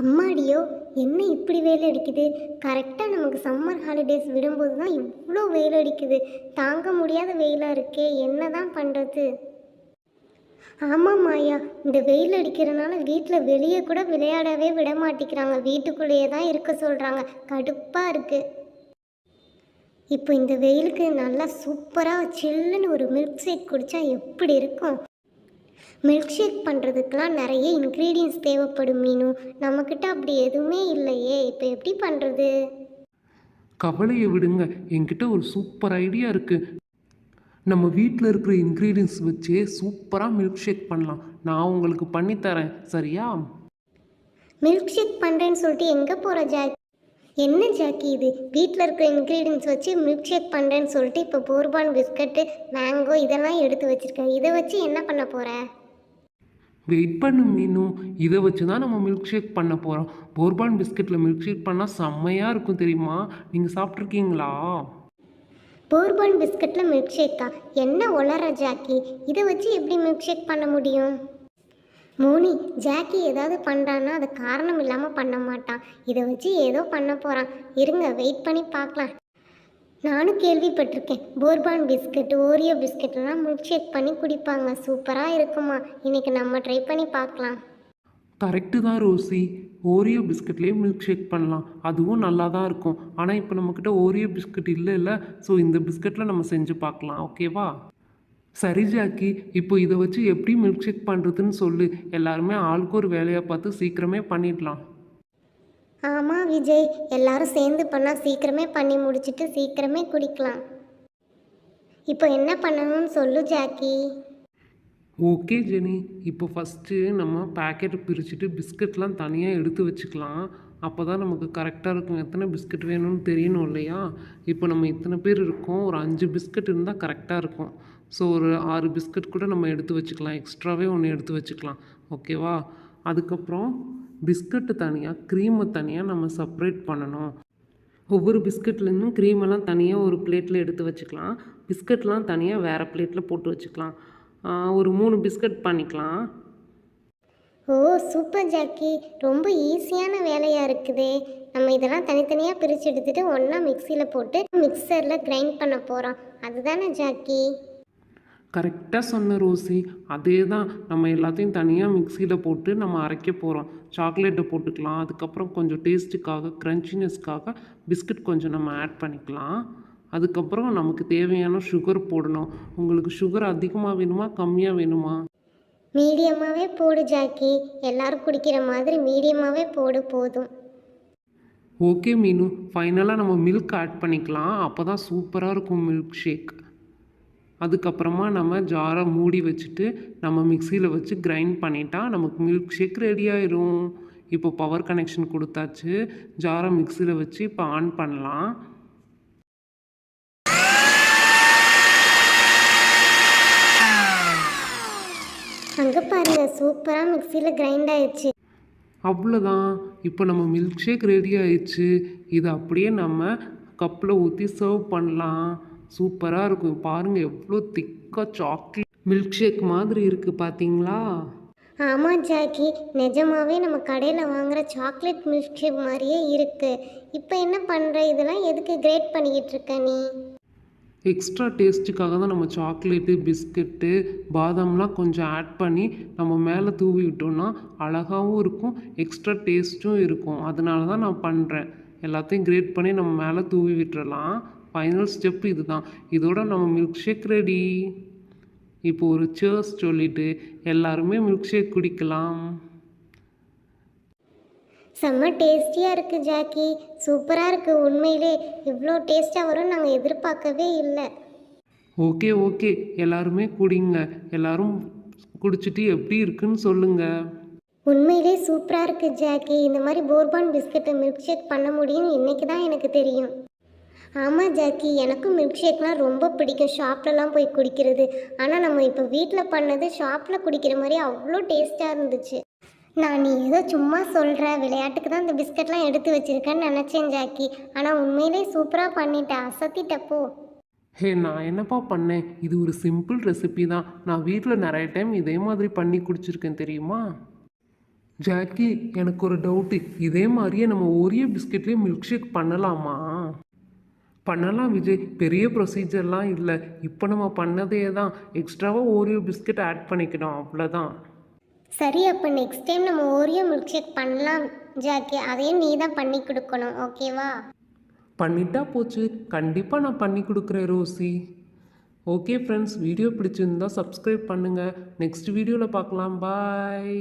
அம்மாடியோ என்ன இப்படி வெயில் அடிக்குது? கரெக்டாக நமக்கு சம்மர் ஹாலிடேஸ் விடும்போது தான் இவ்வளோ வெயில் அடிக்குது. தாங்க முடியாத வெயிலாக இருக்கே என்ன தான் பண்ணுறது ஆமாம் மாயா இந்த வெயில் அடிக்கிறனால வீட்டில் வெளியே கூட விளையாடவே விட மாட்டேங்கிறாங்க. வீட்டுக்குள்ளேயே தான் இருக்க சொல்கிறாங்க கடுப்பாக இருக்குது இப்போ இந்த வெயிலுக்கு நல்லா சூப்பராக சில்லுன்னு ஒரு மில்க் ஷேக் குடித்தா எப்படி இருக்கும்? மில்க் ஷேக் பண்ணுறதுக்கெலாம் நிறைய இன்க்ரீடியன்ஸ் தேவைப்படும் மீனு. நம்மக்கிட்ட அப்படி எதுவுமே இல்லையே. இப்போ எப்படி பண்ணுறது கவலையை விடுங்க. என்கிட்ட ஒரு சூப்பர் ஐடியா இருக்குது நம்ம வீட்டில் இருக்கிற இன்க்ரீடியன்ஸ் வச்சே சூப்பராக மில்க் ஷேக் பண்ணலாம். நான் உங்களுக்கு பண்ணித்தரேன் சரியா? மில்க் ஷேக் பண்ணுறேன்னு சொல்லிட்டு எங்கே போகிற ஜாக்கி? என்ன ஜாக்கி இது? வீட்டில் இருக்கிற இன்க்ரீடியன்ஸ் வச்சு மில்க் ஷேக் பண்ணுறேன்னு சொல்லிட்டு இப்போ போர்பான் பிஸ்கட்டு மேங்கோ இதெல்லாம் எடுத்து வச்சுருக்கேன். இதை வச்சு என்ன பண்ண போகிற வெயிட் பண்ணும் இன்னும் இதை வச்சு தான் நம்ம மில்க் ஷேக் பண்ண போகிறோம் போர்பான் பிஸ்கட்டில் மில்க் ஷேக் பண்ணால் செம்மையாக இருக்கும் தெரியுமா? நீங்கள் சாப்பிட்ருக்கீங்களா போர்பான் பிஸ்கட்டில் மில்க் ஷேக்கா என்ன உளற ஜாக்கி? இதை வச்சு எப்படி மில்க் ஷேக் பண்ண முடியும்? மோனி ஜாக்கி ஏதாவது பண்ணுறான்னா அது காரணம் இல்லாமல் பண்ண மாட்டான். இதை வச்சு ஏதோ பண்ண போகிறான் இருங்க வெயிட் பண்ணி பார்க்கலாம். நானும் கேள்விப்பட்டிருக்கேன். போர்பான் பிஸ்கட் ஓரியோ பிஸ்கட்லாம் மில்க் ஷேக் பண்ணி குடிப்பாங்க. சூப்பராக இருக்குமா? இன்னைக்கு நம்ம ட்ரை பண்ணி பார்க்கலாம். கரெக்டு தான் ரோசி. ஓரியோ பிஸ்கட்லேயே மில்க் ஷேக் பண்ணலாம். அதுவும் நல்லா தான் இருக்கும். ஆனால் இப்போ நம்மக்கிட்ட ஓரியோ பிஸ்கட் இல்லை இல்லை ஸோ இந்த பிஸ்கட்டில் நம்ம செஞ்சு பார்க்கலாம். ஓகேவா சரி ஜாக்கி. இப்போ இதை வச்சு எப்படி மில்க் ஷேக் பண்ணுறதுன்னு சொல்லு. எல்லாருமே ஆளுக்கு ஒரு வேலையை பார்த்து சீக்கிரமே பண்ணிடலாம். ஆமாம் விஜய். எல்லாரும் சேர்ந்து பண்ணால் சீக்கிரமே பண்ணி முடிச்சிட்டு சீக்கிரமே குடிக்கலாம். இப்போ என்ன பண்ணணும்னு சொல்லு ஜாக்கி. Okay Jenny. இப்போ ஃபஸ்ட்டு நம்ம பேக்கெட்டை பிரிச்சுட்டு பிஸ்கட்லாம் தனியாக எடுத்து வச்சுக்கலாம். அப்போ தான் நமக்கு கரெக்டாக இருக்கும். எத்தனை பிஸ்கட் வேணும்னு தெரியணும் இல்லையா? இப்போ நம்ம இத்தனை பேர் இருக்கோம். ஒரு அஞ்சு பிஸ்கட் இருந்தால் கரெக்டாக இருக்கும். ஸோ ஒரு ஆறு பிஸ்கட் கூட நம்ம எடுத்து வச்சுக்கலாம். எக்ஸ்ட்ராவே ஒன்று எடுத்து வச்சுக்கலாம். ஓகேவா அதுக்கப்புறம் பிஸ்கட்டு தனியாக க்ரீமை தனியாக நம்ம செப்ரேட் பண்ணணும். ஒவ்வொரு பிஸ்கட்லேருந்தும் க்ரீமெல்லாம் தனியாக ஒரு பிளேட்டில் எடுத்து வச்சுக்கலாம். பிஸ்கட்லாம் தனியாக வேறு பிளேட்டில் போட்டு வச்சுக்கலாம். ஒரு மூணு பிஸ்கட் பண்ணிக்கலாம். Oh super Jackie. ரொம்ப ஈஸியான வேலையாக இருக்குதே. நம்ம இதெல்லாம் தனித்தனியாக பிரித்து எடுத்துகிட்டு ஒன்றா மிக்சியில் போட்டு மிக்சரில் கிரைண்ட் பண்ண போகிறோம் அதுதானே ஜாக்கி? கரெக்டாக சொன்ன ரோசி அதே தான் நம்ம எல்லாத்தையும் தனியாக மிக்சியில் போட்டு நம்ம அரைக்க போகிறோம் சாக்லேட்டை போட்டுக்கலாம். அதுக்கப்புறம் கொஞ்சம் டேஸ்ட்டுக்காக க்ரன்ச்சினஸ்க்காக பிஸ்கட் கொஞ்சம் நம்ம ஆட் பண்ணிக்கலாம். அதுக்கப்புறம் நமக்கு தேவையான சுகர் போடணும். உங்களுக்கு சுகர் அதிகமாக வேணுமா கம்மியாக வேணுமா? மீடியமாகவே போடு ஜாக்கி. எல்லாரும் குடிக்கிற மாதிரி மீடியமாகவே போடு போதும். ஓகே மீனு. ஃபைனலாக நம்ம மில்க் ஆட் பண்ணிக்கலாம். அப்போ தான் சூப்பராக இருக்கும் மில்க் ஷேக். அதுக்கப்புறமா நம்ம ஜாரை மூடி வச்சுட்டு நம்ம மிக்சியில் வச்சு கிரைண்ட் பண்ணிட்டா நமக்கு மில்க் ஷேக் ரெடி ஆயிரும். இப்போ பவர் கனெக்ஷன் கொடுத்தாச்சு. ஜாரை மிக்சியில் வச்சு இப்போ ஆன் பண்ணலாம். அங்கே பாருங்க சூப்பராக மிக்சியில் கிரைண்ட் ஆயிடுச்சு. அவ்வளோதான் இப்போ நம்ம மில்க் ஷேக் ரெடி ஆயிடுச்சு. இதை அப்படியே நம்ம கப்பில் ஊற்றி சர்வ் பண்ணலாம். சூப்பராக இருக்கும். பாருங்கள் எவ்வளோ திக்காக சாக்லேட் மில்க் ஷேக் மாதிரி இருக்குது பார்த்தீங்களா ஆமாம் ஜாக்கி. நிஜமாவே நம்ம கடையில் வாங்குற சாக்லேட் மில்க் ஷேக் மாதிரியே இருக்குது இப்போ என்ன பண்ணுற இதெல்லாம் எதுக்கு கிரேட் பண்ணிக்கிட்டு இருக்க நீ? எக்ஸ்ட்ரா டேஸ்ட்டுக்காக தான் நம்ம சாக்லேட்டு பிஸ்கட்டு பாதாம்லாம் கொஞ்சம் ஆட் பண்ணி நம்ம மேலே தூவி விட்டோம்னா அழகாகவும் இருக்கும் எக்ஸ்ட்ரா டேஸ்ட்டும் இருக்கும். அதனால தான் நான் பண்ணுறேன் எல்லாத்தையும் கிரேட் பண்ணி நம்ம மேலே தூவி விட்டுறலாம். ஃபைனல் ஸ்டெப் இதுதான். இதோட நம்ம மில்க் ஷேக் ரெடி இப்போ ஒரு சேர்ஸ் சொல்லிட்டு எல்லாருமே மில்க் ஷேக் குடிக்கலாம். செம்ம டேஸ்டியாக இருக்குது ஜாக்கி. சூப்பராக இருக்குது உண்மையிலே இவ்வளோ டேஸ்ட்டாக வரும்னு நாங்கள் எதிர்பார்க்கவே இல்லை. ஓகே ஓகே எல்லாருமே குடிங்க. எல்லாரும் குடிச்சிட்டு எப்படி இருக்குன்னு சொல்லுங்கள் உண்மையிலே சூப்பராக இருக்குது ஜாக்கி. இந்த மாதிரி போர்பான் பிஸ்கட்டை மில்க் ஷேக் பண்ண முடியும்னு இன்னைக்கு தான் எனக்கு தெரியும். ஆமாம் ஜாக்கி. எனக்கும் மில்க் ஷேக்லாம் ரொம்ப பிடிக்கும். ஷாப்லலாம் போய் குடிக்கிறது. ஆனால் நம்ம இப்போ வீட்டில் பண்ணது ஷாப்பில் குடிக்கிற மாதிரி அவ்வளோ டேஸ்ட்டாக இருந்துச்சு. நான் நீ ஏதோ சும்மா சொல்கிற விளையாட்டுக்கு தான் இந்த பிஸ்கட்லாம் எடுத்து வச்சிருக்கேன்னு நினச்சேன் ஜாக்கி. ஆனால் உண்மையிலே சூப்பராக பண்ணிட்டேன். அசத்திட்டப்போ ஹே நான் என்னப்பா பண்ணேன்? இது ஒரு சிம்பிள் ரெசிபி தான். நான் வீட்டில் நிறைய டைம் இதே மாதிரி பண்ணி குடிச்சிருக்கேன் தெரியுமா? ஜாக்கி எனக்கு ஒரு டவுட்டு இதே மாதிரியே நம்ம ஒரே பிஸ்கெட்லேயே மில்க் ஷேக் பண்ணலாமா? பண்ணலாம் விஜய். பெரிய ப்ரொசீஜர்லாம் இல்லை. இப்போ நம்ம பண்ணதே தான் எக்ஸ்ட்ராவாக ஓரியோ பிஸ்கெட் ஆட் பண்ணிக்கணும். அவ்வளோதான் சரி அப்போ நெக்ஸ்ட் டைம் நம்ம ஓரியோ மில்க் ஷேக் பண்ணலாம் ஜாக்கி. அதையும் நீ தான் பண்ணி கொடுக்கணும் ஓகேவா பண்ணிட்டா போச்சு. கண்டிப்பாக நான் பண்ணி கொடுக்குறேன் ரோசி. ஓகே ஃப்ரெண்ட்ஸ் வீடியோ பிடிச்சிருந்தா சப்ஸ்கிரைப் பண்ணுங்கள் நெக்ஸ்ட் வீடியோவில் பார்க்கலாம். பாய்